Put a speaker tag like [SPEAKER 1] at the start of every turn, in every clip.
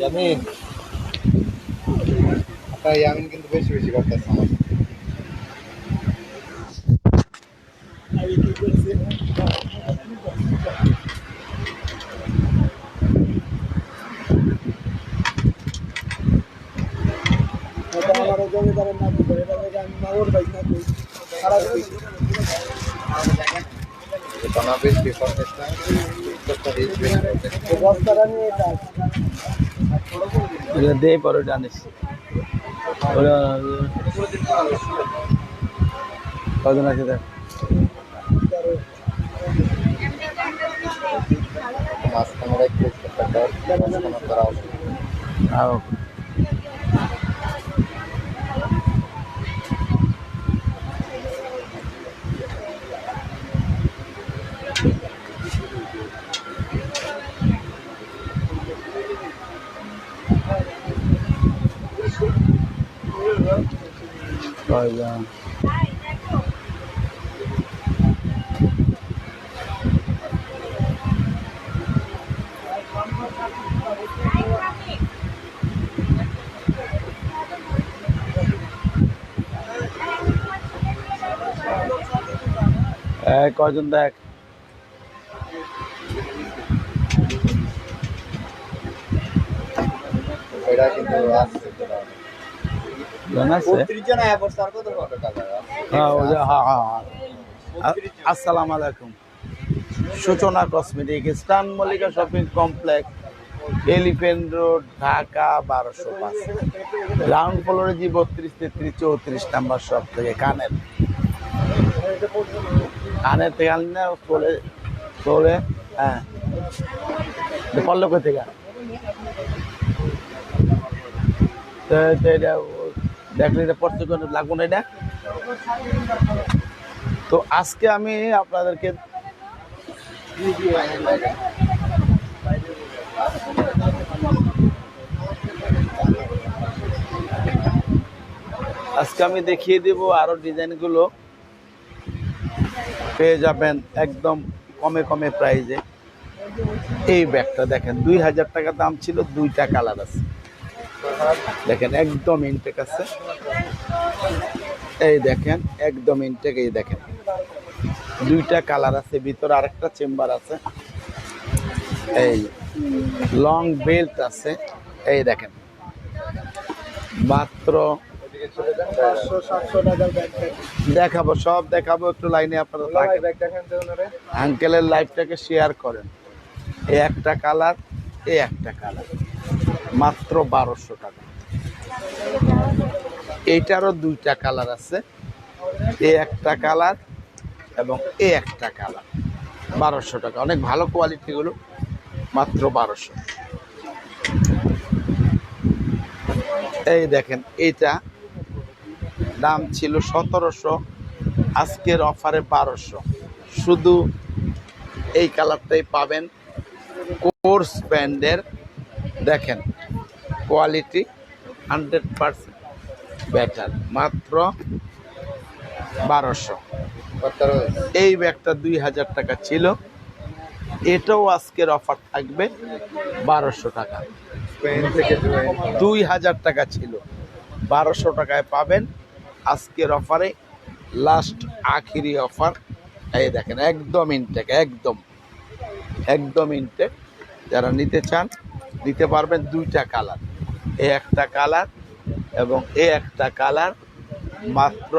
[SPEAKER 1] ইয়ামিন ইয়ামিন কিন্তু বেশি বেশি করতেছে আমার
[SPEAKER 2] এটা আমার জমিদারের নাম করে এটা থেকে আমি মাগর ভাই না কই সারা
[SPEAKER 1] Então, vez que.
[SPEAKER 2] বস্তাটা নিয়ে এটা
[SPEAKER 3] এটা দে পরে জানিস ওরা কজন আছে দেখ এই কয়জন দেখ?
[SPEAKER 1] এটা কিন্তু
[SPEAKER 3] আসসালামু আলাইকুম Suchona cosmetic eastern Mallika shopping complex elephant road Dhaka বারোশো পাঁচ। গ্রাউন্ড ফ্লোরে জি বত্রিশ তেত্রিশ চৌত্রিশ নাম্বার সব থেকে কানের। কানের থেকে আনলি না তোলে তোলে হ্যাঁ। কোথা থেকে দেখলে এটা কোনো লাগবো না এটা। তো আজকে আমি আপনাদেরকে আজকে আমি দেখিয়ে দেব আরও ডিজাইনগুলো। পেয়ে যাবেন একদম কমে কমে প্রাইজে। এই ব্যাগটা দেখেন, দুই হাজার টাকা দাম ছিল, দুইটা কালার আছে। দেখেন, একদম ইনটেক আছে। এই দেখেন, একদম ইনটেক এই দেখেন। দুইটা কালার আছে, ভিতরে আরেকটা চেম্বার আছে। এই লং বেল্ট আছে, এই দেখেন। মাত্র দেখাবো, সব দেখাবো, একটু লাইনে আপনারা আঙ্কেলের লাইফটাকে শেয়ার করেন। এই একটা কালার এই একটা কালার মাত্র বারোশো টাকা। এইটারও দুইটা কালার আছে। এই একটা কালার এবং এ একটা কালার। বারোশো টাকা। অনেক ভালো কোয়ালিটিগুলো মাত্র বারোশো। এই দেখেন, এইটা দাম ছিল সতেরোশো, আজকের অফারে বারোশো। শুধু এই কালারটাই পাবেন কোর্স ব্যান্ডের দেখেন কোয়ালিটি হান্ড্রেড পারসেন্ট ব্যাটার মাত্র বারোশো। এই ব্যাগটা দুই হাজার টাকা ছিল। এটাও আজকের অফার থাকবে বারোশো টাকা। দুই হাজার টাকা ছিল। বারোশো টাকায় পাবেন আজকের অফারে লাস্ট আখিরি অফার এই দেখেন, একদম ইনটেক একদম। একদম ইনটেক যারা নিতে চান, নিতে পারবেন দুইটা কালার এ একটা কালার এবং এ একটা কালার মাত্র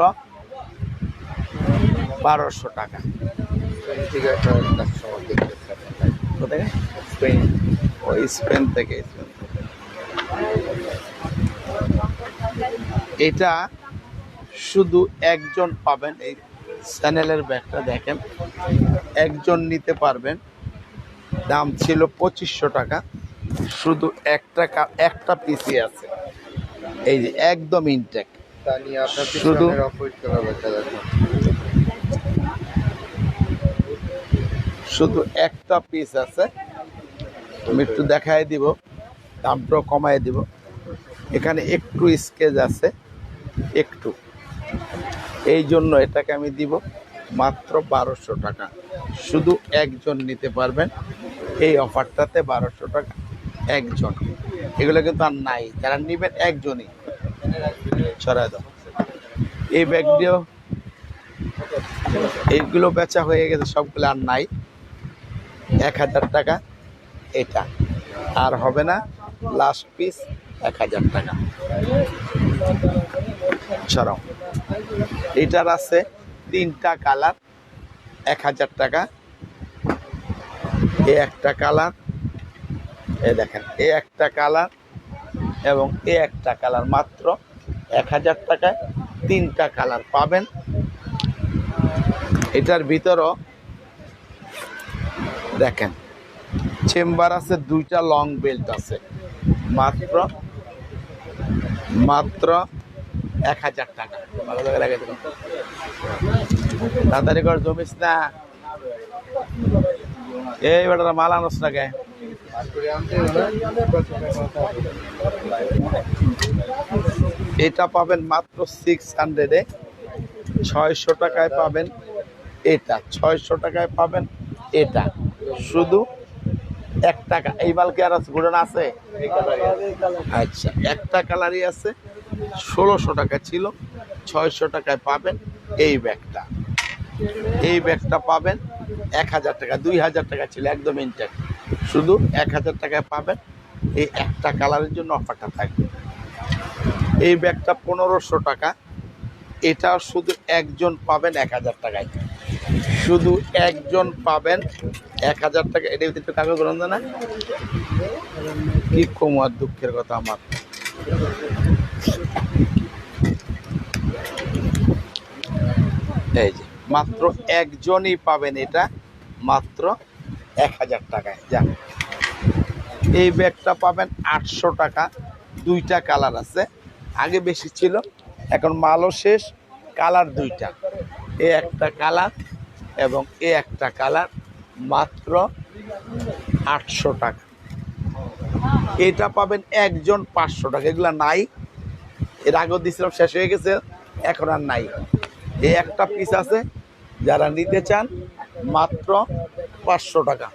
[SPEAKER 3] বারোশো টাকা।
[SPEAKER 1] স্পেন।
[SPEAKER 3] ওই স্পেন থেকে। এটা শুধু একজন পাবেন এই চ্যানেলের ব্যাগটা দেখেন। একজন নিতে পারবেন। দাম ছিল পঁচিশশো টাকা। শুধু একটা একটা পিসি আছে। এই যে একদম ইনটেক শুধু- শুধু একটা পিস আছে। আমি একটু দেখাই দিব। দামটাও কমাই দিব। এখানে একটু স্কেচ আছে। একটু। এই জন্য এটাকে আমি দিব মাত্র বারোশো টাকা। শুধু একজন নিতে পারবেন। এই অফারটাতে বারোশো টাকা। একজন। এগুলো কিন্তু আর নাই, যারা নেবেন একজনই। ছড়াই দাও। এই ব্যাগটিও এইগুলো বেচা হয়ে গেছে, সবগুলো আর নাই। এক হাজার টাকা এটা। আর হবে না লাস্ট পিস এক হাজার টাকা। ছড়াও। এটার আছে তিনটা কালার এক হাজার টাকা। এ একটা কালার এ দেখেন, এ একটা কালার এবং এ একটা কালার মাত্র এক হাজার টাকায় তিনটা কালার পাবেন। এটার ভিতরও দেখেন, চেম্বার আছে, দুইটা লং বেল্ট আছে। মাত্র মাত্র এক হাজার টাকা। ভালো লাগে লাগে তাড়াতাড়ি কর জমিস না। এই বেটারা মাল আনস না কে? এটা পাবেন মাত্র সিক্স হান্ড্রেডে ছয়শো টাকায় পাবেন এটা। ছয়শো টাকায় পাবেন এটা। শুধু এক টাকা। এই মাল কি আর আছে? ঘুরানো আছে? আচ্ছা একটা কালারই আছে। ষোলোশো টাকা ছিল। ছয়শো টাকায় পাবেন এই ব্যাগটা। এই ব্যাগটা পাবেন এক হাজার টাকা। দুই হাজার টাকা ছিল, একদম ইনটেক শুধু এক হাজার টাকায় পাবেন। এই একটা কালারের জন্য অফারটা থাকবে। এই ব্যাগটা পনেরোশো টাকা। এটা শুধু একজন পাবেন এক হাজার টাকায়। শুধু একজন পাবেন এক হাজার টাকা। এটা একটু কাগজ বলুন না? কি কম আর দুঃখের কথা আমার। এই যে, মাত্র একজনই পাবেন এটা। মাত্র এক হাজার টাকায় যান এই ব্যাগটা পাবেন আটশো টাকা, দুইটা কালার আছে। আগে বেশি ছিল, এখন মালও শেষ, কালার দুইটা। এ একটা কালার এবং এ একটা কালার মাত্র আটশো টাকা। এটা পাবেন একজন পাঁচশো টাকা, এগুলো নাই। এর আগেও দিয়েছিলাম শেষ হয়ে গেছে, এখন আর নাই। এই একটা পিস আছে, যারা নিতে চান, মাত্র পাঁচশো টাকা।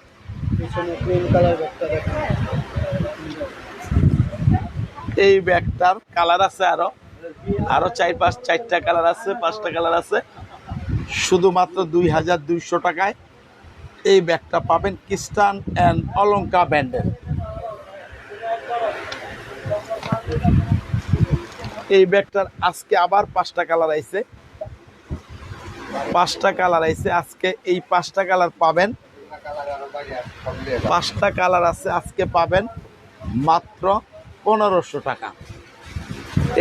[SPEAKER 3] এই ব্যাগটার কালার আছে আরও। আরও চার পাঁচ চারটা কালার আছে পাঁচটা কালার আছে। শুধুমাত্র দুই হাজার দুইশো টাকায় এই ব্যাগটা পাবেন খ্রিস্টান অ্যান্ড অলঙ্কা ব্যান্ডের। এই ব্যাগটার আজকে আবার পাঁচটা কালার আইছে। পাঁচটা কালার আইছে। আজকে এই পাঁচটা কালার পাবেন পাঁচটা কালার আছে, আজকে পাবেন মাত্র পনেরোশো টাকা।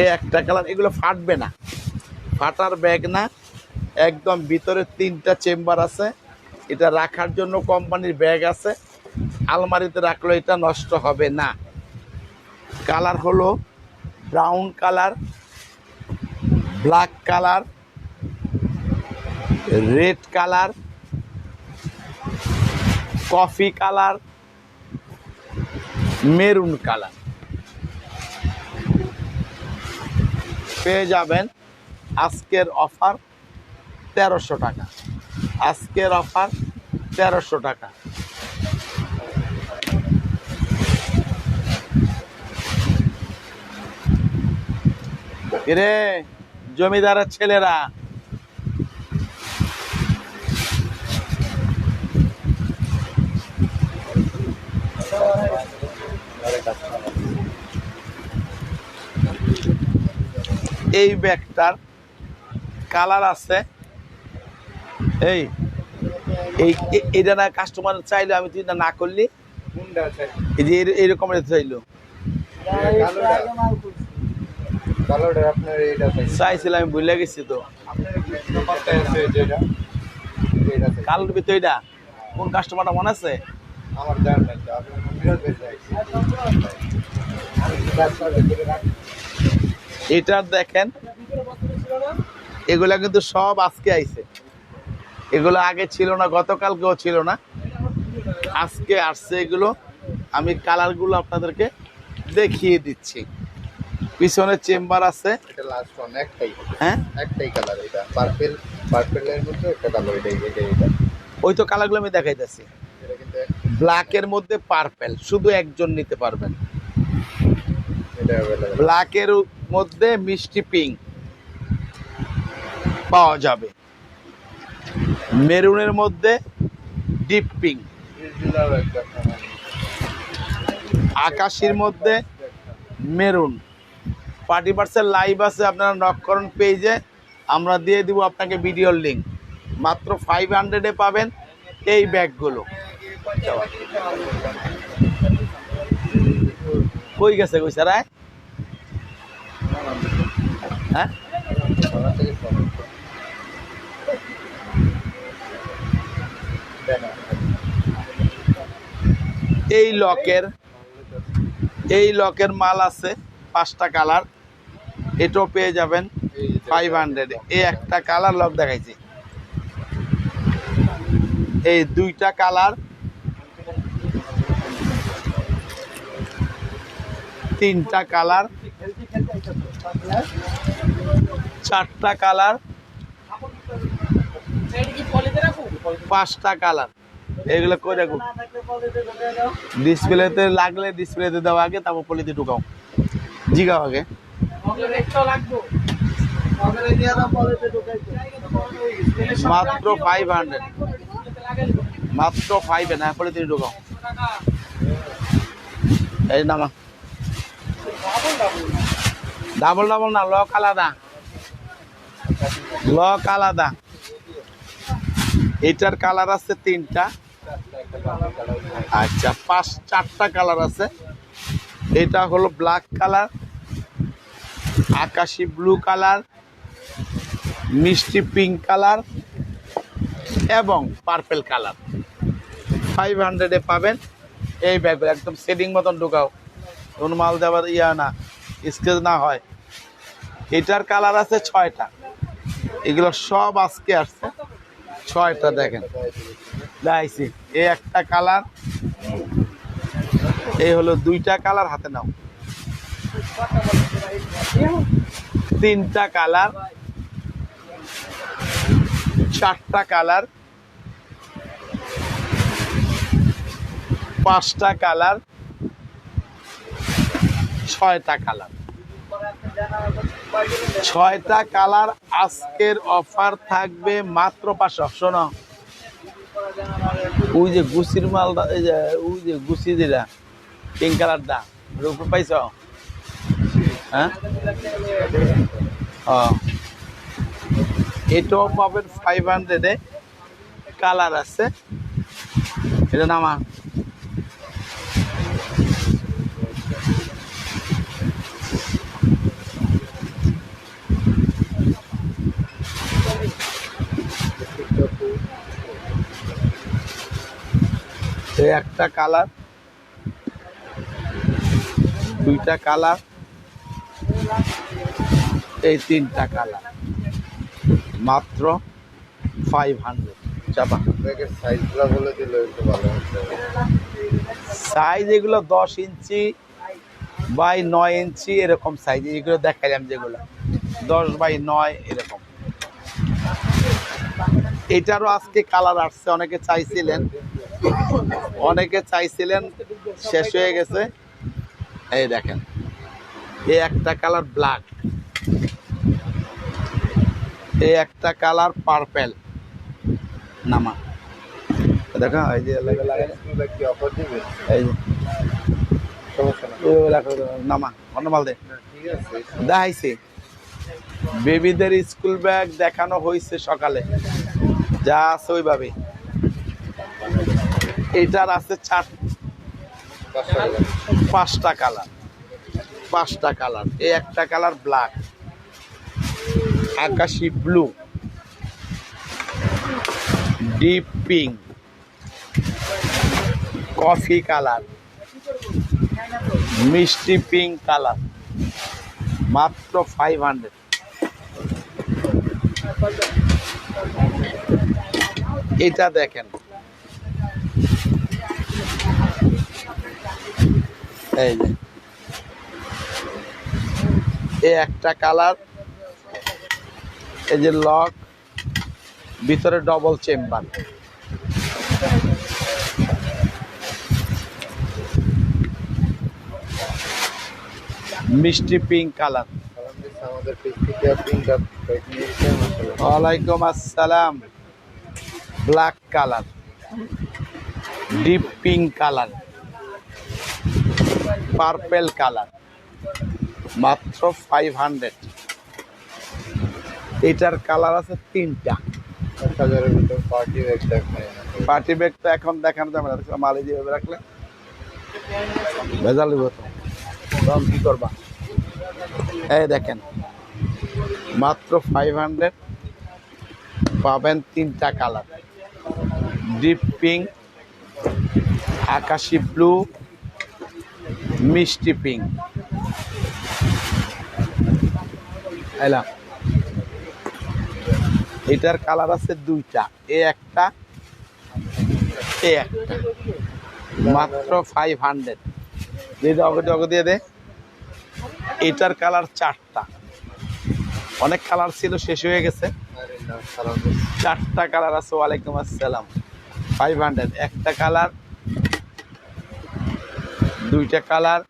[SPEAKER 3] এই একটা কালার, এগুলো ফাটবে না। ফাটার ব্যাগ না, একদম ভিতরে তিনটা চেম্বার আছে। এটা রাখার জন্য কোম্পানির ব্যাগ আছে। আলমারিতে রাখলে এটা নষ্ট হবে না। কালার হলো brown colour, black colour, red colour coffee colour maroon colour পেয়ে যাবেন আজকের অফার তেরোশো টাকা। আজকের অফার তেরোশো টাকা। রে জমিদারের ছেলেরা। এই ব্যাগটার কালার আছে। এই এই এটা না কাস্টমার চাইলে আমি তুই না করলি? এই যে এই- চাইলো। চাইছিলাম আমি ভুলে গেছি তো। কালোর ভিতর এটা কোন কাস্টমারটা মনে আছে?
[SPEAKER 1] আমার জানা নাই তো, আপনার বিরাট বেশি চাইছি। আমি ব্যবসা করে রাখি।
[SPEAKER 3] এটা দেখেন এগুলা কিন্তু সব আজকে আইছে। এগুলো আগে ছিল না গতকালকেও ছিল না। আজকে আসছে এগুলো। আমি কালারগুলো আপনাদেরকে দেখিয়ে দিচ্ছি। পিছনে চেম্বার আছে।
[SPEAKER 1] এটা লাস্ট ওয়ান একটাই।
[SPEAKER 3] হ্যাঁ?
[SPEAKER 1] একটাই কালার এটা। পার্পেল পার্পেলের মধ্যে একটা কালার এটা এটা এটা।
[SPEAKER 3] ওই তো কালারগুলো আমি দেখাইতেছি
[SPEAKER 1] এটা কিন্তু
[SPEAKER 3] ব্ল্যাকের মধ্যে পার্পেল শুধু একজন নিতে পারবেন।
[SPEAKER 1] এটা
[SPEAKER 3] ব্ল্যাকের মধ্যে মিষ্টি পিঙ্ক পাওয়া যাবে। মেরুনের মধ্যে ডিপ পিঙ্ক আকাশির মধ্যে মেরুন। পার্টি পার্সেল লাইভ আছে, আপনারা নকরণ পেজে আমরা দিয়ে দিব আপনাকে ভিডিওর লিঙ্ক মাত্র ফাইভ হান্ড্রেডে পাবেন এই ব্যাগগুলো। কই গেছে, কই স্যার হ্যাঁ? এই লকের এই লকের মাল আছে পাঁচটা কালার। এটাও পেয়ে যাবেন ফাইভ হান্ড্রেড এই একটা কালার লক দেখাইছি। এই দুইটা কালার। তিনটা কালার। চারটা কালার, পাঁচটা কালার। এগুলো করে রাখুন ডিসপ্লেতে লাগলে ডিসপ্লেতে দাও আগে, তারপর পলিতে ঢুকাও। জিগাও আগে। মাত্র ফাইভ হান্ড্রেড মাত্র ফাইভ না, পলিতে ঢুকাও। এই নামা। ডাবল ডাবল না লক আলাদা। লক আলাদা। এটার কালার আছে তিনটা। আচ্ছা পাঁচ, চারটা কালার আছে। এটা হলো ব্ল্যাক কালার আকাশি ব্লু কালার মিষ্টি পিঙ্ক কালার এবং পার্পেল কালার ফাইভ হান্ড্রেডে পাবেন। এই ব্যাগগুলো একদম সেটিং মতন ঢুকাও। কোন মাল দেওয়ার ইয়া না। স্কেচ না হয়। এটার কালার আছে ছয়টা। এগুলো সব আজকে আসছে। ছয়টা দেখেন। দেখাইছি। এই একটা কালার। এই হলো দুইটা কালার হাতে নাও। তিনটা কালার। চারটা কালার। পাঁচটা কালার। ছয়টা কালার। ছয়টা কালার আজকের অফার থাকবে মাত্র পাঁচশো শোনো ওই যে গুছির মালটা, এই যে, ওই যে গুছি যেটা পিঙ্ক কালারটা উপর পাইছ? হ্যাঁ? ও। এটাও পাবেন ফাইভ হান্ড্রেডে কালার আছে। এটা নামা। এই একটা কালার দুইটা কালার এই তিনটা কালার। মাত্র ফাইভ হান্ড্রেড চাপা।
[SPEAKER 1] সাইজগুলো বলে দিলে একটু ভালো
[SPEAKER 3] সাইজ এগুলো দশ ইঞ্চি বাই নয় ইঞ্চি এরকম সাইজ এগুলো দেখালাম যেগুলো। দশ বাই নয় এরকম। এটারও আজকে কালার আসছে অনেকে চাইছিলেন। অনেকে চাইছিলেন শেষ হয়ে গেছে। এই দেখেন, এই একটা কালার ব্ল্যাক এই একটা কালার পার্পেল নামা। দেখো, এই যে বেবিদের স্কুল ব্যাগ দেখানো হয়েছে সকালে। যা আছে ওইভাবে এটার আছে চার পাঁচটা কালার। পাঁচটা কালার। এই একটা কালার ব্ল্যাক। আকাশি blue. Deep pink. Coffee colour. মিষ্টি পিঙ্ক কালার। মাত্র ফাইভ হান্ড্রেড। এটা দেখেন। এই যে। একটা কালার, এই যে লক, ভিতরে ডবল চেম্বার মিষ্টি পিঙ্ক কালার। ওয়ালাইকুম আসসালাম। Black colour. Deep pink colour. Purple colour মাত্র ফাইভ হান্ড্রেড এটার কালার আছে তিনটা।
[SPEAKER 1] পার্টি ব্যাগ
[SPEAKER 3] তো এখন দেখানো যাবে না মালে দিয়ে রাখলে। ভেজাল তো। তখন কি করবা? এই দেখেন মাত্র ফাইভ হান্ড্রেড পাবেন তিনটা কালার ডিপ পিঙ্ক আকাশি ব্লু মিষ্টি পিঙ্ক। এলাম। এটার কালার আছে দুইটা, এ একটা এ একটা। মাত্র ফাইভ হান্ড্রেড দিয়ে অগদি দিয়ে দে। এটার কালার চারটা। অনেক কালার ছিল, শেষ হয়ে গেছে। চারটা কালার আছে, ওয়ালাইকুম আসসালাম। ফাইভ হান্ড্রেড একটা কালার দুইটা কালার,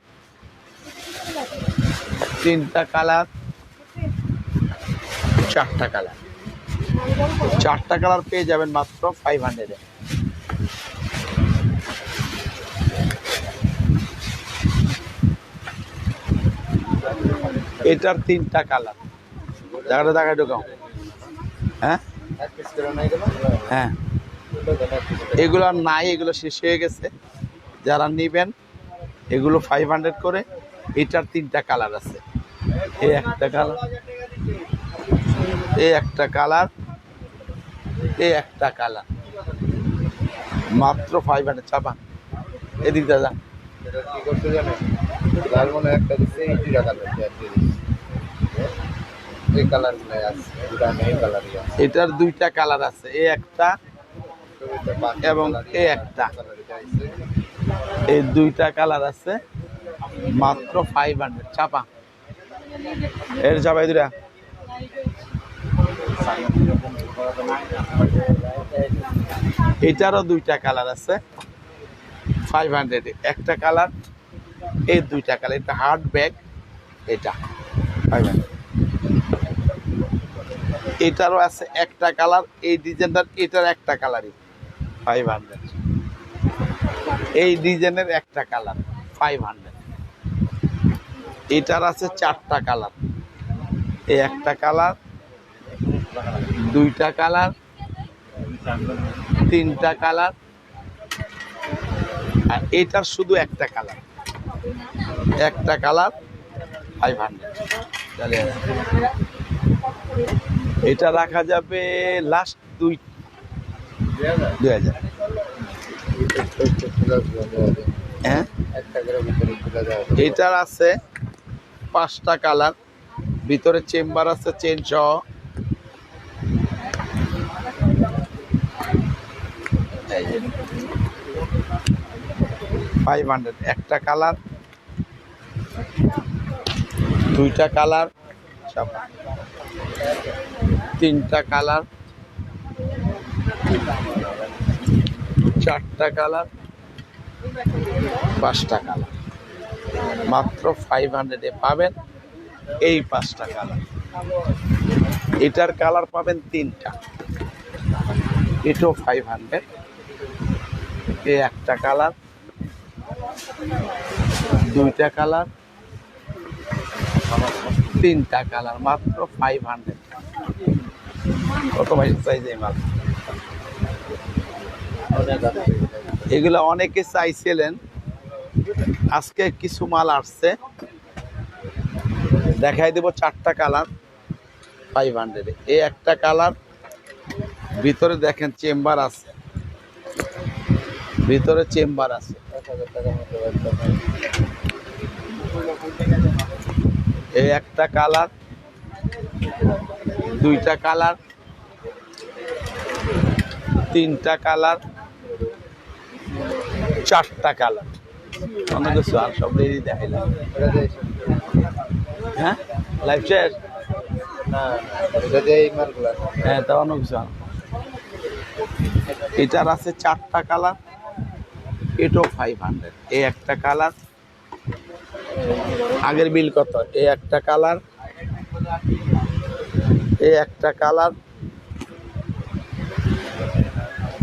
[SPEAKER 3] তিনটা কালার, চারটা কালার। চারটা কালার পেয়ে যাবেন মাত্র ফাইভ হান্ড্রেডে এটার তিনটা কালার। জায়গাটা জায়গায় ঢোকাও হ্যাঁ? হ্যাঁ। এগুলো নাই, এগুলো শেষ হয়ে গেছে। যারা নিবেন এগুলো ফাইভ হান্ড্রেড করে এটার তিনটা কালার আছে। এই একটা কালার এই একটা কালার এই একটা কালার মাত্র ফাইভ হান্ড্রেড চাপা। এদিক দাদা এটার দুইটা কালার আছে এ একটা এবং
[SPEAKER 1] এ
[SPEAKER 3] একটা। এই দুইটা কালার আছে, মাত্র ফাইভ হান্ড্রেড চাপা। এর চাপাই দুটা এটারও দুইটা কালার আছে ফাইভ হান্ড্রেড একটা কালার, এই দুইটা কালার, এটা হার্ড ব্যাগ এটা ফাইভ হান্ড্রেড এটারও আছে একটা কালার, এই ডিজাইনটার এটার একটা কালারই ফাইভ হান্ড্রেড এই ডিজাইনের একটা কালার ফাইভ হান্ড্রেড এটার আছে চারটা কালার। এই একটা কালার, দুইটা কালার, তিনটা কালার। আর এটার শুধু একটা কালার। একটা কালার ফাইভ হান্ড্রেড এটা রাখা যাবে লাস্ট দুই দুই হাজার
[SPEAKER 1] একটু তুলে দেওয়া যায়।
[SPEAKER 3] হ্যাঁ? এটার আছে পাঁচটা কালার, ভিতরে চেম্বার আছে চেন সহ। ফাইভ হান্ড্রেড একটা কালার, দুইটা কালার, তিনটা কালার। চারটা কালার, পাঁচটা কালার। মাত্র ফাইভ হান্ড্রেডে পাবেন এই পাঁচটা কালার। এটার কালার পাবেন তিনটা। এটাও ফাইভ হান্ড্রেড এ একটা কালার, দুইটা কালার, তিনটা কালার, মাত্র ফাইভ হান্ড্রেড কত ভাই
[SPEAKER 1] অনেক আছে এখানে।
[SPEAKER 3] এগুলো অনেকে চাইছিলেন। আজকে কিছু মাল আসছে। দেখাই দেব চারটা কালার। ফাইভ হান্ড্রেডে এই একটা কালার, ভিতরে দেখেন চেম্বার আছে। ভিতরে চেম্বার আছে। এই একটা কালার, দুইটা কালার, তিনটা কালার। চারটা কালার। অনেক কিছু আর সব দিয়ে দেখাইলাম। হ্যাঁ? লাইফ শেষ? হ্যাঁ তা অনেক কিছু। এটার আছে চারটা কালার। এটাও ফাইভ হান্ড্রেড এই একটা কালার। আগের বিল কত? এ একটা কালার। এ একটা কালার।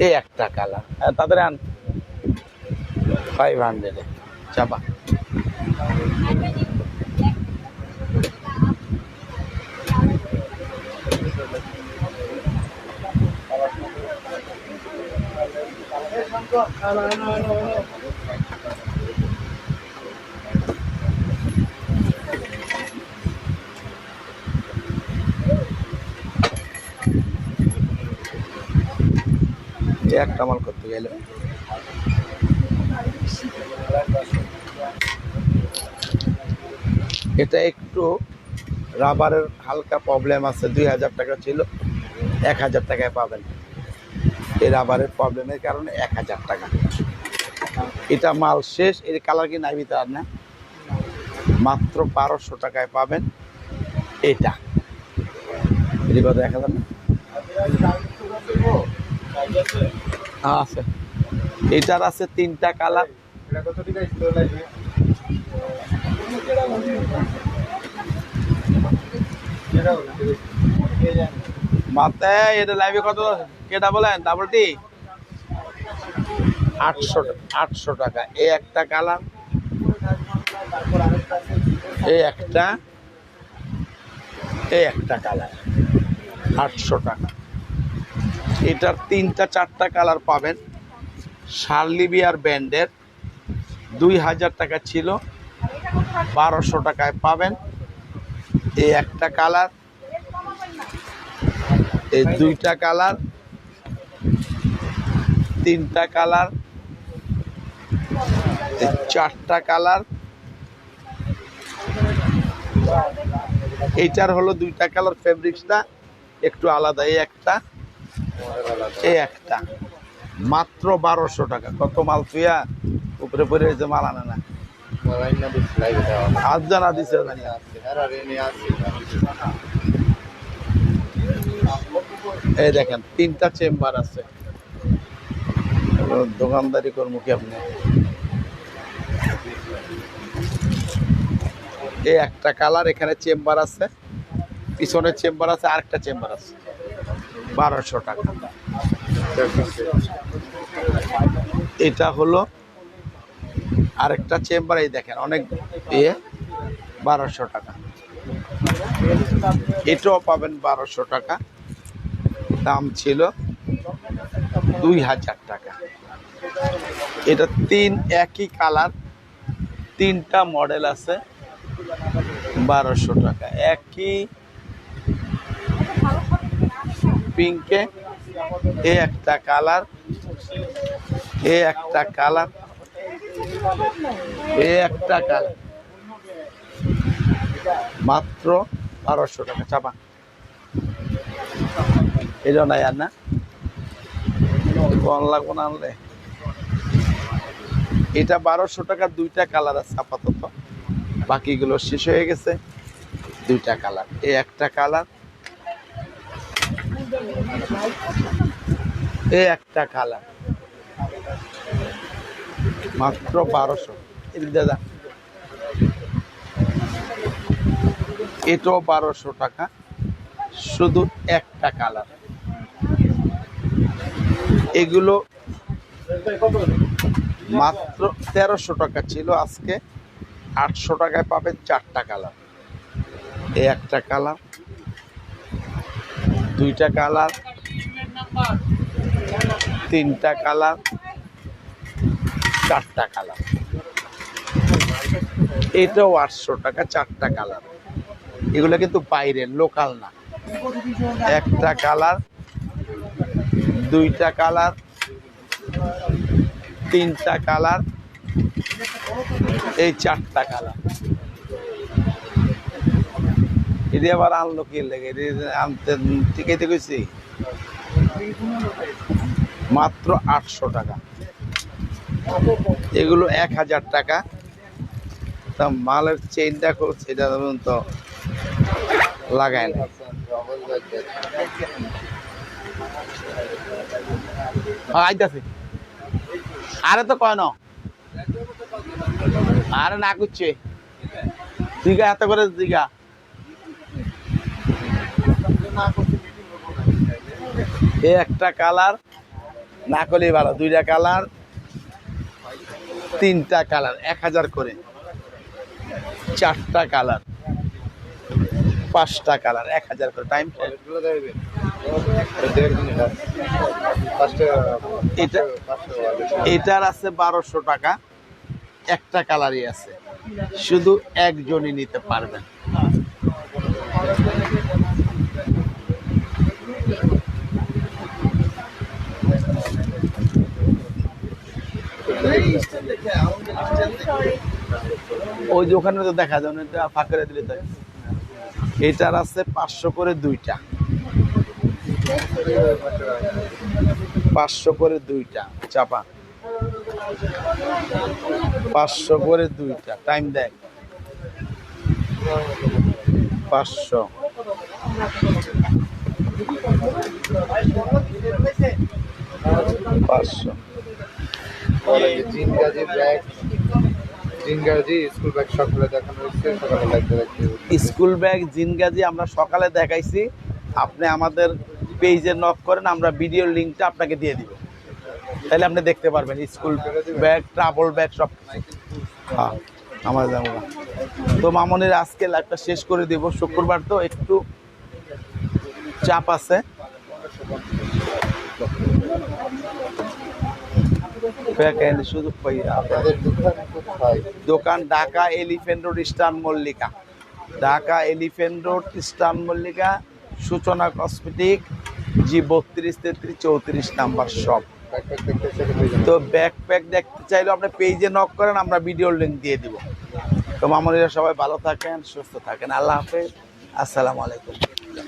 [SPEAKER 3] এ একটা কালার। হ্যাঁ তাদের আন ফাইভ হান্ড্রেডে চাপা। একটা মাল করতে গেলে। এটা একটু রাবারের হালকা প্রবলেম আছে, দুই হাজার টাকা ছিল, এক হাজার টাকায় পাবেন। এই রাবারের প্রবলেমের কারণে এক হাজার টাকা। এটা মাল শেষ, এর কালার কি নাই আর না? মাত্র বারোশো টাকায় পাবেন এটা। এক হাজার না আছে। এটার আছে তিনটা কালার
[SPEAKER 1] এটা কত টাকা স্টোর লাগবে এটা হলো এই জানেন
[SPEAKER 3] মাথায় এটা লাইভে কত? কেটা বলেন ডাবল টি? আটশো আটশো টাকা। এই একটা কালার। এই একটা। এই একটা কালার। আটশো টাকা। এটার তিনটা, চারটা কালার পাবেন। শার্লিবিয়ার ব্যান্ডের। দুই হাজার টাকা ছিল। বারোশো টাকায় পাবেন। এই একটা কালার, এই দুইটা কালার, তিনটা কালার চারটা কালার। এইটার হলো দুইটা কালার ফেব্রিক্সটা, একটু আলাদা, এই একটা এই একটা। মাত্র বারোশো টাকা। কত মাল তুইয়া উপরে পরে যে মাল আনে না। আজ জানা দিছে
[SPEAKER 1] আর আর আছে
[SPEAKER 3] এই দেখেন, তিনটা চেম্বার আছে। দোকানদারি করব কি আপনি? এই একটা কালার, এখানে চেম্বার আছে পিছনে চেম্বার আছে, আরেকটা চেম্বার আছে। বারোশো টাকা। এটা হলো আরেকটা চেম্বার এই দেখেন, অনেক ইয়ে বারোশো টাকা। এটাও পাবেন বারোশো টাকা। দাম ছিল দুই হাজার টাকা। এটা তিন একই কালার, তিনটা মডেল আছে, বারোশো টাকা। একই পিঙ্কে, এ একটা কালার, এ একটা কালার। এ একটা কালার। মাত্র বারোশো টাকা, চাপা। এটা নাই আর না? লাগবো না আনলে? এটা বারোশো টাকার দুইটা কালার আছে আপাতত। বাকিগুলো শেষ হয়ে গেছে, দুইটা কালার। এই একটা কালার এই একটা কালার। মাত্র বারোশো। দাদা, এটাও বারোশো টাকা, শুধু একটা কালার। এগুলো মাত্র তেরোশো টাকা ছিল, আজকে আটশো টাকায় পাবেন চারটা কালার। এই একটা কালার, দুইটা কালার, তিনটা কালার চারটা কালার এটাও আটশো টাকা, চারটা কালার এগুলো কিন্তু বাইরের লোকাল না। একটা কালার দুইটা কালার তিনটা কালার এই চারটা কালার এটি আবার আনলো কি লেগে আনতে, টিকাইতে গেছি মাত্র আটশো টাকা। এগুলো এক হাজার টাকা। তা মালের চেইনটা করছে এটা ধরুন তো লাগায় না। হ্যাঁ, আরে তো কয় না? আরে না করছে। দিঘা এত করে দিঘা। একটা কালার না করলেই ভালো। দুইটা কালার তিনটা কালার এক হাজার করে। চারটা কালার। পাঁচটা কালার এক হাজার করে। টাইম এটা- এটার আছে বারোশো টাকা। একটা কালারই আছে। শুধু একজনই নিতে পারবেন ওই যে ওখানে তো দেখা যায় এটা ফাঁক দিলে তাই। এটার আছে পাঁচশো করে দুইটা। পাঁচশো করে দুইটা, চাপা। পাঁচশো করে দুইটা, টাইম দেয়। পাঁচশো। পাঁচশো।
[SPEAKER 1] পরে ব্যাগ স্কুল ব্যাগ সকালে দেখানো হয়েছে সকালে লাগতে লাগতে
[SPEAKER 3] স্কুল ব্যাগ জিনগাজি আমরা সকালে দেখাইছি। আপনি আমাদের পেজে নক করেন আমরা ভিডিও লিঙ্কটা আপনাকে দিয়ে দিব। তাহলে আপনি দেখতে পারবেন স্কুল ব্যাগ ট্রাভেল ব্যাগ সব হ্যাঁ আমার না। তো মামনের আজকে লাইভটা শেষ করে দিব। শুক্রবার তো একটু চাপ আছে। শুধু
[SPEAKER 1] দোকান
[SPEAKER 3] Dhaka elephant road, eastern Mallika. Dhaka elephant road, eastern Mallika, Suchona cosmetic, জি বত্রিশ, তেত্রিশ, চৌত্রিশ নাম্বার শপ। তো ব্যাকপ্যাক দেখতে চাইলে আপনি পেজে নক করেন, আমরা ভিডিও লিঙ্ক দিয়ে দিব। তো মামনিরা সবাই ভালো থাকেন, সুস্থ থাকেন। আল্লাহ হাফেজ। আসসালামু আলাইকুম।